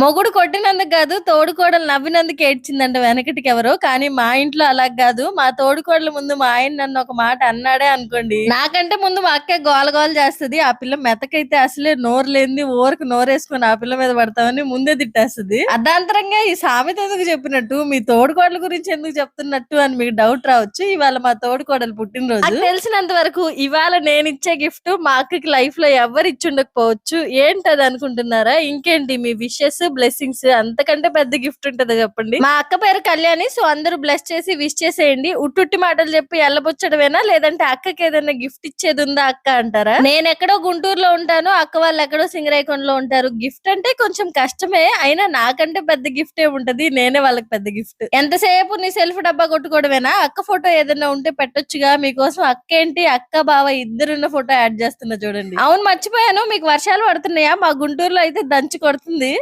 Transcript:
మొగుడు కొట్టినందుకు కాదు తోడుకోడలు నవ్వినందుకు ఏడ్చిందంట వెనకటికి ఎవరో. కానీ మా ఇంట్లో అలా కాదు. మా తోడుకోడల ముందు మా ఆయన నన్ను ఒక మాట అన్నాడే అనుకోండి. నాకంటే ముందు మా అక్క గోల గోల చేస్తది. ఆ పిల్ల మెతకైతే అసలే నోరు లేనిది ఊరకు నోరేసుకొని ఆ పిల్ల మీద పడతామని ముందే తిట్టేస్తది. అర్ధాంతరంగా ఈ సామెత ఎందుకు చెప్పినట్టు? మీ తోడుకోడల గురించి ఎందుకు చెప్తున్నట్టు అని మీకు డౌట్ రావచ్చు. ఇవాళ మా తోడుకోడలు పుట్టినరోజు. తెలిసినంత వరకు ఇవాళ నేను ఇచ్చే గిఫ్ట్ మా అక్కకి లైఫ్లో ఎవరు ఇచ్చి ఉండకపోవచ్చు. ఏంటది అనుకుంటున్నారా? ఇంకేంటి మీ విషెస్ బ్లెస్సింగ్స్ అంతకంటే పెద్ద గిఫ్ట్ ఉంటది చెప్పండి. మా అక్క పేరు కళ్యాణి సో అందరూ బ్లెస్ చేసి విష్ చేసేయండి. ఉట్టుట్టి మాటలు చెప్పి ఎల్లబొచ్చడమేనా? లేదంటే అక్కకి ఏదైనా గిఫ్ట్ ఇచ్చేది ఉందా అక్క అంటారా? నేను ఎక్కడో గుంటూరులో ఉంటాను. అక్క వాళ్ళు ఎక్కడో సింగరైకొండలో ఉంటారు. గిఫ్ట్ అంటే కొంచెం కష్టమే. అయినా నాకంటే పెద్ద గిఫ్ట్ ఏ ఉంటది. నేనే వాళ్ళకి పెద్ద గిఫ్ట్ ఎంతసేపు నీ సెల్ఫ్ డబ్బా కొట్టుకోవడమేనా? అక్క ఫోటో ఏదైనా ఉంటే పెట్టొచ్చుగా. మీకోసం అక్క ఏంటి అక్క బావ ఇద్దరున్న ఫోటో యాడ్ చేస్తున్నా చూడండి. అవును మర్చిపోయాను. మీకు వర్షాలు పడుతున్నాయా? మా గుంటూరులో అయితే దంచి కొడుతుంది.